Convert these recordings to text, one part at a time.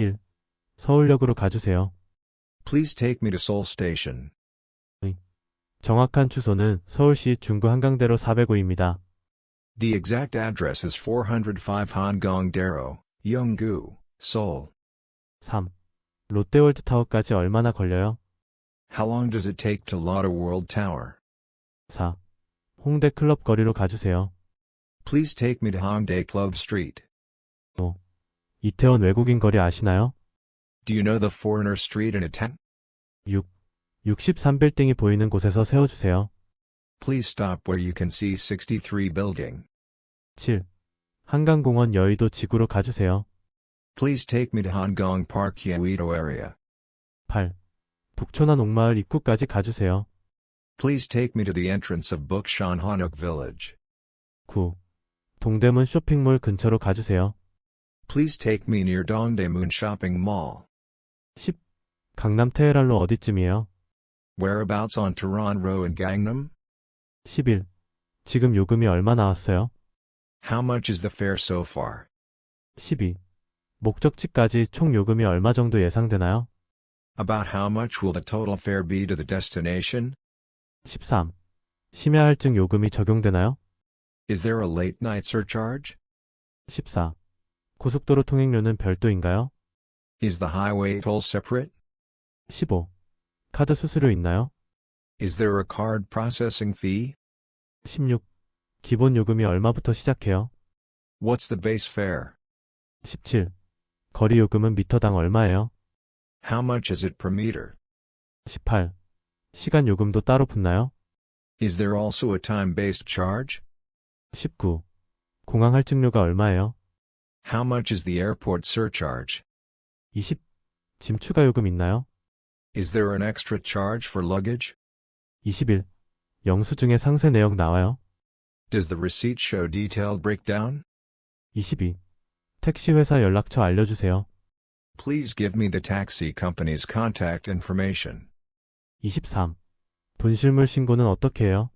1. 서울역으로 가주세요. Please take me to Seoul Station. 정확한 주소는 서울시 중구 한강대로 405입니다. The exact address is 405 Hangong-daero, Yeonggu, Seoul. 3. 롯데월드 타워까지 얼마나 걸려요? How long does it take to Lotte World Tower? 4. 홍대 클럽 거리로 가주세요. Please take me to Hongdae Club Street. 5. 이태원 외국인 거리 아시나요? Do you know the Foreigner Street in Itaewon? 6. 63빌딩이 보이는 곳에서 세워주세요. Please stop where you can see 63 building. 7. 한강공원 여의도 지구로 가주세요. Please take me to Hongong Park Yeouido area. 8. 북촌한 옥마을 입구까지 가주세요. Please take me to the entrance of Bukshan Hanok Village. 9. 동대문 쇼핑몰 근처로 가주세요. Please take me near Dongdaemun Shopping Mall. 10. 강남 테헤랄로 어디쯤이에요? Whereabouts on Tehran Row in Gangnam? 11. 지금 요금이 얼마 나왔어요? How much is the fare so far? 12. 목적지까지 총 요금이 얼마 정도 예상되나요? About how much will the total fare be to the destination? 13. 심야 할증 요금이 적용되나요? Is there a late night surcharge? 14. 고속도로 통행료는 별도인가요? Is the highway toll separate? 15. 카드 수수료 있나요? Is there a card processing fee? 16. 기본 요금이 얼마부터 시작해요? What's the base fare? 17. 거리 요금은 미터당 얼마예요? How much is it per meter? 18. 시간 요금도 따로 붙나요? Is there also a time-based charge? 19. 공항 할증료가 얼마예요? How much is the airport surcharge? 20. 짐 추가 요금 있나요? Is there an extra charge for luggage? 21. 영수증에 상세 내역 나와요? Does the receipt show detailed breakdown? 22. 택시 회사 연락처 알려주세요. Please give me the taxi company's contact information. 23. 분실물 신고는 어떻게 해요?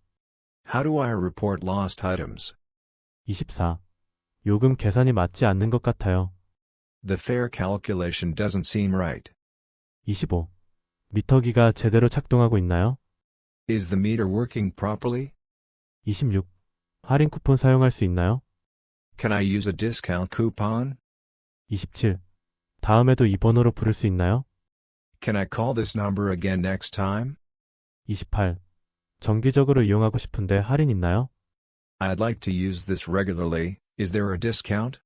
How do I report lost items? 24. 요금 계산이 맞지 않는 것 같아요. The fare calculation doesn't seem right. 25. 미터기가 제대로 작동하고 있나요? Is the meter working properly? 26. 할인 쿠폰 사용할 수 있나요? Can I use a discount coupon? 27. 다음에도 이 번호로 부를 수 있나요? Can I call this number again next time? 28. 정기적으로 이용하고 싶은데 할인 있나요? I'd like to use this regularly. Is there a discount?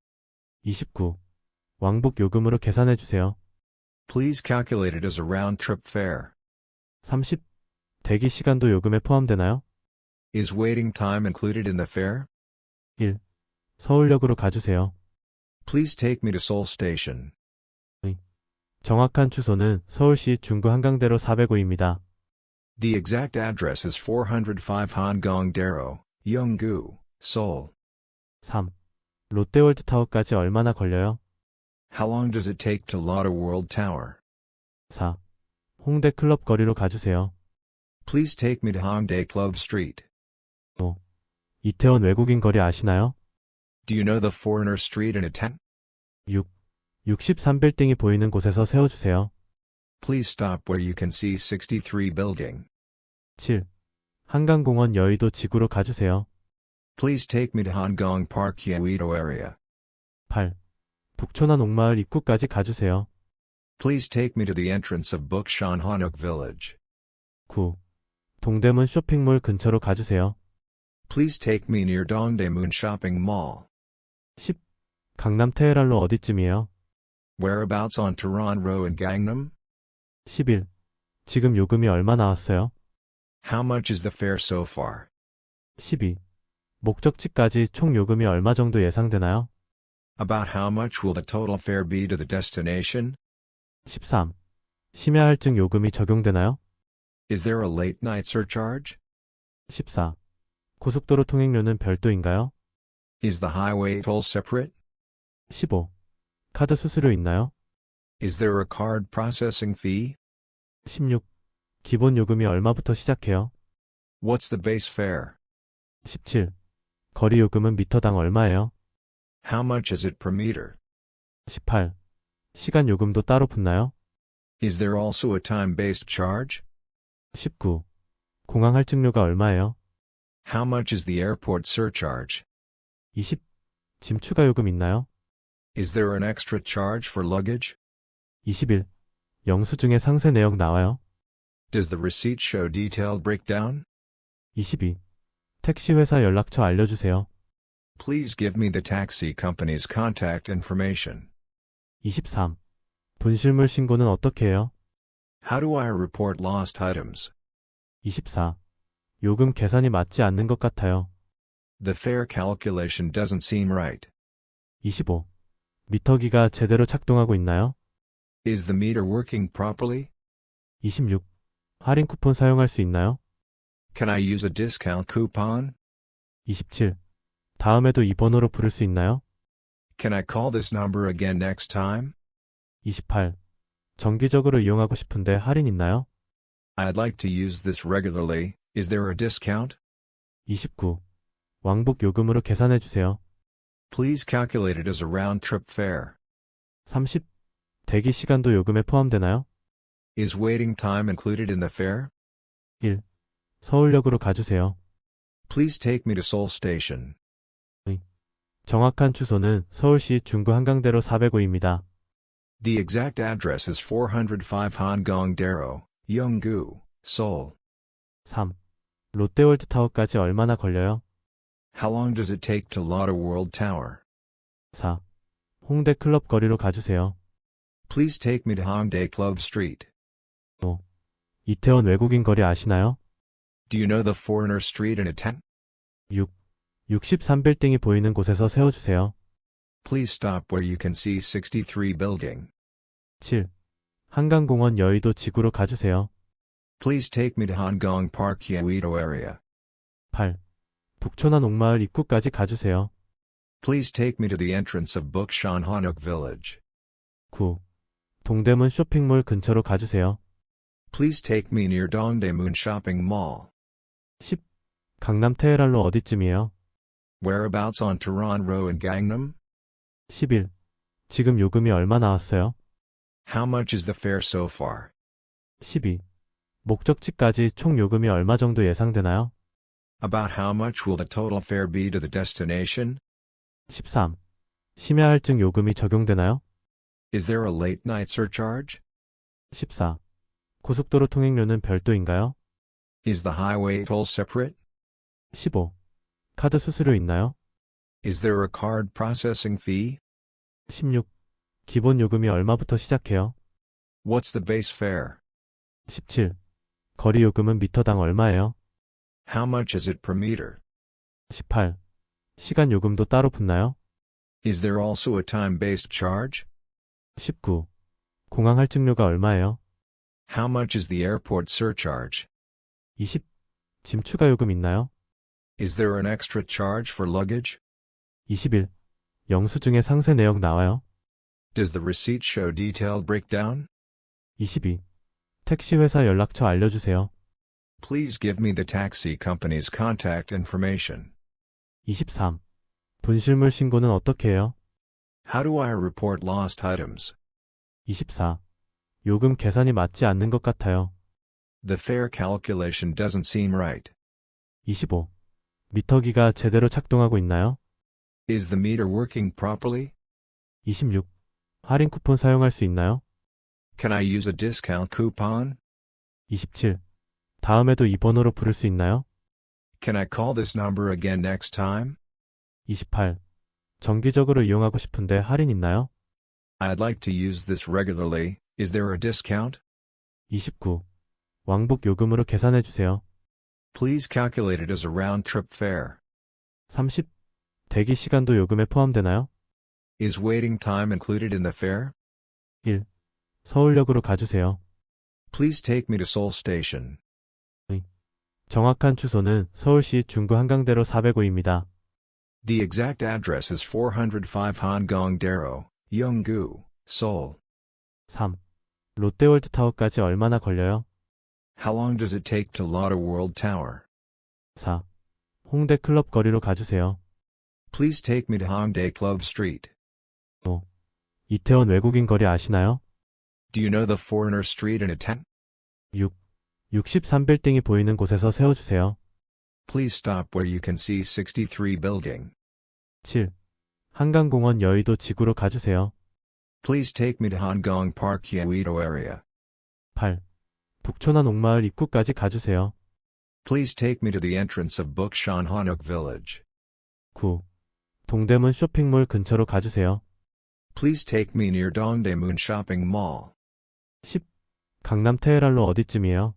29. 왕복 요금으로 계산해 주세요. Please calculate it as a round trip fare. 30. 대기 시간도 요금에 포함되나요? Is waiting time included in the fare? 1. 서울역으로 가주세요. Please take me to Seoul Station. 정확한 주소는 서울시 중구 한강대로 405입니다. The exact address is 405 Hangong-daero, Yeonggu, Seoul. 3. 롯데월드 타워까지 얼마나 걸려요? How long does it take to Lotte World Tower? 4. 홍대 클럽 거리로 가주세요. Please take me to Hongdae Club Street. 5. 이태원 외국인 거리 아시나요? Do you know the Foreigner Street in Itaewon? 6. 63빌딩이 보이는 곳에서 세워주세요. Please stop where you can see 63 building. 7. 한강공원 여의도 지구로 가주세요. Please take me to Hongong Park Yeouido area. 8. 북촌한 옥마을 입구까지 가주세요. Please take me to the entrance of Bukshan Hanok Village. 9. 동대문 쇼핑몰 근처로 가주세요. Please take me near Dongdaemun Shopping Mall. 10. 강남 테헤랄로 어디쯤이에요? Whereabouts on Tehran Row in Gangnam? 11. 지금 요금이 얼마 나왔어요? How much is the fare so far? 12. 목적지까지 총 요금이 얼마 정도 예상되나요? About how much will the total fare be to the destination? 13. 심야 할증 요금이 적용되나요? Is there a late night surcharge? 14. 고속도로 통행료는 별도인가요? Is the highway toll separate? 15. 카드 수수료 있나요? Is there a card processing fee? 16. 기본 요금이 얼마부터 시작해요? What's the base fare? 17. 거리 요금은 미터당 얼마예요? How much is it per meter? 18. 시간 요금도 따로 붙나요? Is there also a time-based charge? 19. 공항 할증료가 얼마예요? How much is the airport surcharge? 20. 짐 추가 요금 있나요? Is there an extra charge for luggage? 21. 영수증의 상세 내역 나와요? Does the receipt show detailed breakdown? 22. 택시 회사 연락처 알려주세요. Please give me the taxi company's contact information. 23. 분실물 신고는 어떻게 해요? How do I report lost items? 24. 요금 계산이 맞지 않는 것 같아요. The fare calculation doesn't seem right. 25. 미터기가 제대로 작동하고 있나요? Is the meter working properly? 26. 할인 쿠폰 사용할 수 있나요? Can I use a discount coupon? 27. 다음에도 이 번호로 부를 수 있나요? Can I call this number again next time? 28. 정기적으로 이용하고 싶은데 할인 있나요? I'd like to use this regularly. Is there a discount? 29. 왕복 요금으로 계산해 주세요. Please calculate it as a round trip fare. 30. 대기 시간도 요금에 포함되나요? Is waiting time included in the fare? 1. 서울역으로 가주세요. Please take me to Seoul Station. 정확한 주소는 서울시 중구 한강대로 405입니다. The exact address is 405 Hangong-daero, Yeonggu, Seoul. 3. 롯데월드 타워까지 얼마나 걸려요? How long does it take to Lotte World Tower? 4. 홍대 클럽 거리로 가주세요. Please take me to Hongdae Club Street. 이태원 외국인 거리 아시나요? Do you know the Foreigner Street in Itaewon? 6. 63빌딩이 보이는 곳에서 세워주세요. Please stop where you can see 63 building. 7. 한강공원 여의도 지구로 가주세요. Please take me to Hongong Park Yeouido area. 8. 북촌한 옥마을 입구까지 가주세요. Please take me to the entrance of Bukshan Hanok Village. 9. 동대문 쇼핑몰 근처로 가주세요. Please take me near Dongdaemun Shopping Mall. 10. 강남 테헤랄로 어디쯤이에요? Whereabouts on Tehran Row in Gangnam? 11. 지금 요금이 얼마 나왔어요? How much is the fare so far? 12. 목적지까지 총 요금이 얼마 정도 예상되나요? About how much will the total fare be to the destination? 13. 심야 할증 요금이 적용되나요? Is there a late night surcharge? 14. 고속도로 통행료는 별도인가요? Is the highway toll separate? 15. 카드 수수료 있나요? Is there a card processing fee? 16. 기본 요금이 얼마부터 시작해요? What's the base fare? 17. 거리 요금은 미터당 얼마예요? How much is it per meter? 18. 시간 요금도 따로 붙나요? Is there also a time-based charge? 19. 공항 할증료가 얼마예요? How much is the airport surcharge? 20. 짐 추가 요금 있나요? Is there an extra charge for luggage? 21. 영수증의 상세 내역 나와요? Does the receipt show detailed breakdown? 22. 택시 회사 연락처 알려주세요. Please give me the taxi company's contact information. 23. 분실물 신고는 어떻게 해요? How do I report lost items? 24. 요금 계산이 맞지 않는 것 같아요. The fare calculation doesn't seem right. 25. 미터기가 제대로 작동하고 있나요? Is the meter working properly? 26. 할인 쿠폰 사용할 수 있나요? Can I use a discount coupon? 27. 다음에도 이 번호로 부를 수 있나요? Can I call this number again next time? 28. 정기적으로 이용하고 싶은데 할인 있나요? I'd like to use this regularly. Is there a discount? 29. 왕복 요금으로 계산해 주세요. Please calculate it as a round trip fare. 30. 대기 시간도 요금에 포함되나요? Is waiting time included in the fare? 1. 서울역으로 가주세요. Please take me to Seoul Station. 정확한 주소는 서울시 중구 한강대로 405입니다. The exact address is 405 Hangong-daero, Yeonggu, Seoul. 3. 롯데월드 타워까지 얼마나 걸려요? How long does it take to Lotte World Tower? 4. 홍대 클럽 거리로 가주세요. Please take me to Hongdae Club Street. 이태원 외국인 거리 아시나요? Do you know the foreigner street in Itaewon? 6. 63빌딩이 보이는 곳에서 세워주세요. Please stop where you can see 63 building. 7. 한강공원 여의도 지구로 가주세요. Please take me to Hongkong Park Yeouido area. 8. 북촌한 옥마을 입구까지 가주세요. Please take me to the entrance of Bukshan Hanok Village. 9. 동대문 쇼핑몰 근처로 가주세요. Please take me near Dongdaemun Shopping Mall. 10. 강남 테헤랄로 어디쯤이에요?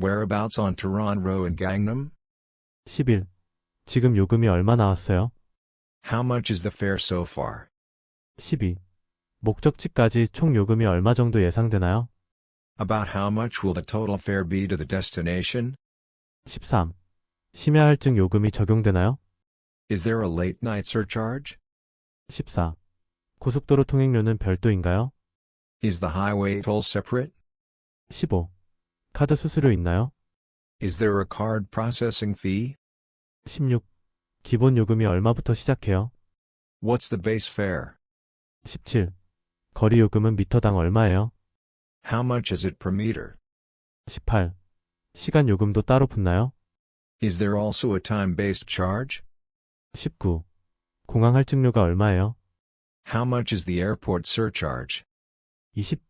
Whereabouts on Tehran Row in Gangnam? 11. 지금 요금이 얼마 나왔어요? How much is the fare so far? 12. 목적지까지 총 요금이 얼마 정도 예상되나요? About how much will the total fare be to the destination? 13. 심야 할증 요금이 적용되나요? Is there a late night surcharge? 14. 고속도로 통행료는 별도인가요? Is the highway toll separate? 15. 카드 수수료 있나요? Is there a card processing fee? 16. 기본 요금이 얼마부터 시작해요? What's the base fare? 17. 거리 요금은 미터당 얼마예요? How much is it per meter? 18. 시간 요금도 따로 붙나요? Is there also a time-based charge? 19. 공항 할증료가 얼마예요? How much is the airport surcharge? 20.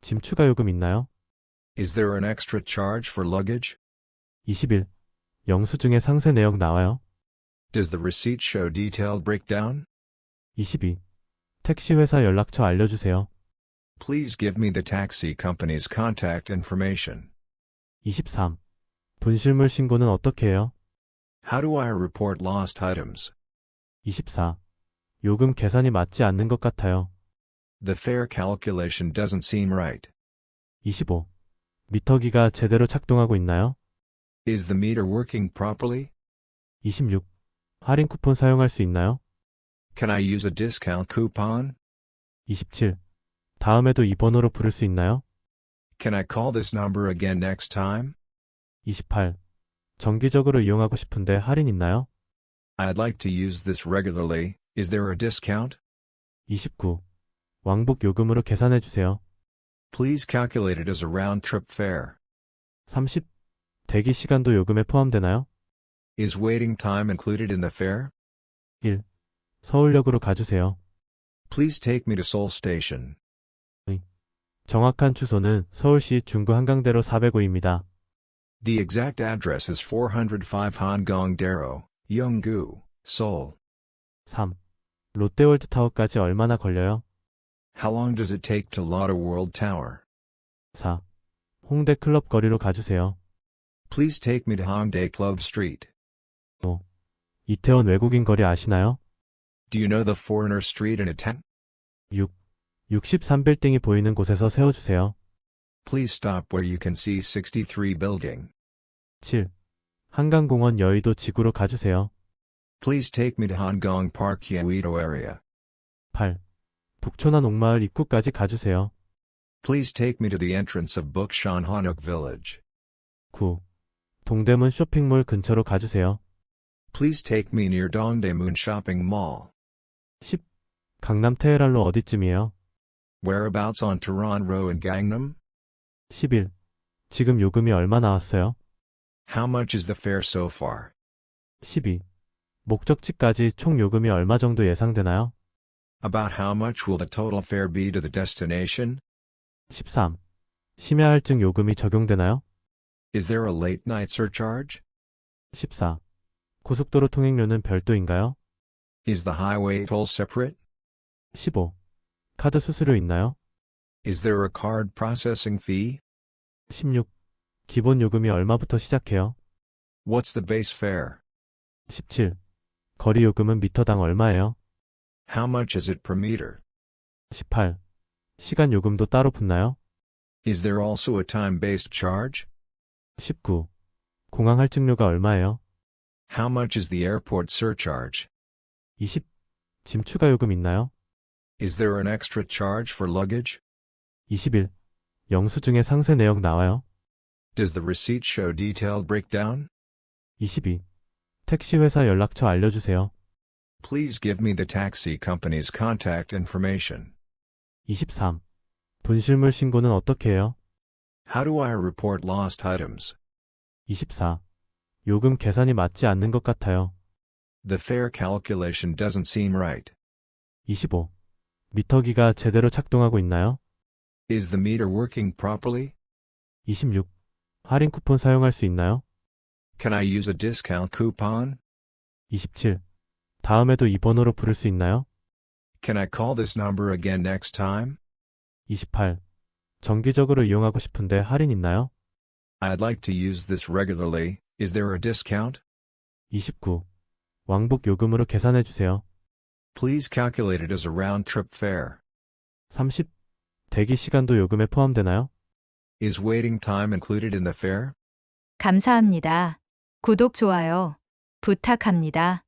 짐 추가 요금 있나요? Is there an extra charge for luggage? 21. 영수증의 상세 내역 나와요? Does the receipt show detailed breakdown? 22. 택시 회사 연락처 알려주세요. Please give me the taxi company's contact information. 23. 분실물 신고는 어떻게 해요? How do I report lost items? 24. 요금 계산이 맞지 않는 것 같아요. The fare calculation doesn't seem right. 25. 미터기가 제대로 작동하고 있나요? Is the meter working properly? 26. 할인 쿠폰 사용할 수 있나요? Can I use a discount coupon? 27. 다음에도 이 번호로 부를 수 있나요? Can I call this number again next time? 28. 정기적으로 이용하고 싶은데 할인 있나요? I'd like to use this regularly. Is there a discount? 29. 왕복 요금으로 계산해 주세요. Please calculate it as a round trip fare. 30. 대기 시간도 요금에 포함되나요? Is waiting time included in the fare? 1. 서울역으로 가주세요. Please take me to Seoul Station. 정확한 주소는 서울시 중구 한강대로 405입니다. The exact address is 405 Hongong Daro, Yeonggu, Seoul. 3. 롯데월드 타워까지 얼마나 걸려요? How long does it take to Lotte World Tower? 4. 홍대 클럽 거리로 가주세요. Please take me to Hongdae Club Street. 5. 이태원 외국인 거리 아시나요? Do you know the foreigner street in Itaewon? 6. 63빌딩이 보이는 곳에서 세워주세요. Please stop where you can see 63 building. 7. 한강공원 여의도 지구로 가주세요. Please take me to Hongkong Park Yeouido area. 8. 북촌한 옥마을 입구까지 가주세요. Please take me to the entrance of Bukshan Hanok Village. 9. 동대문 쇼핑몰 근처로 가주세요. Please take me near Dongdaemun Shopping Mall. 10. 강남 테헤랄로 어디쯤이에요? Whereabouts on Tehran Row in Gangnam? 11. 지금 요금이 얼마 나왔어요? How much is the fare so far? 12. 목적지까지 총 요금이 얼마 정도 예상되나요? About how much will the total fare be to the destination? 13. 심야 할증 요금이 적용되나요? Is there a late night surcharge? 14. 고속도로 통행료는 별도인가요? Is the highway toll separate? 15. 카드 수수료 있나요? Is there a card processing fee? 16. 기본 요금이 얼마부터 시작해요? What's the base fare? 17. 거리 요금은 미터당 얼마예요? How much is it per meter? 18. 시간 요금도 따로 붙나요? Is there also a time-based charge? 19. 공항 할증료가 얼마예요? How much is the airport surcharge? 20. 짐 추가 요금 있나요? Is there an extra charge for luggage? 21. 영수증의 상세 내역 나와요? Does the receipt show detailed breakdown? 22. 택시 회사 연락처 알려주세요. Please give me the taxi company's contact information. 23. 분실물 신고는 어떻게 해요? How do I report lost items? 24. 요금 계산이 맞지 않는 것 같아요. The fare calculation doesn't seem right. 25. 미터기가 제대로 작동하고 있나요? Is the meter working properly? 26. 할인 쿠폰 사용할 수 있나요? Can I use a discount coupon? 27. 다음에도 이 번호로 부를 수 있나요? Can I call this number again next time? 28. 정기적으로 이용하고 싶은데 할인 있나요? I'd like to use this regularly. Is there a discount? 29. 왕복 요금으로 계산해 주세요. Please calculate it as a round trip fare. 30. 대기 시간도 요금에 포함되나요? Is waiting time included in the fare? 감사합니다. 구독, 좋아요 부탁합니다.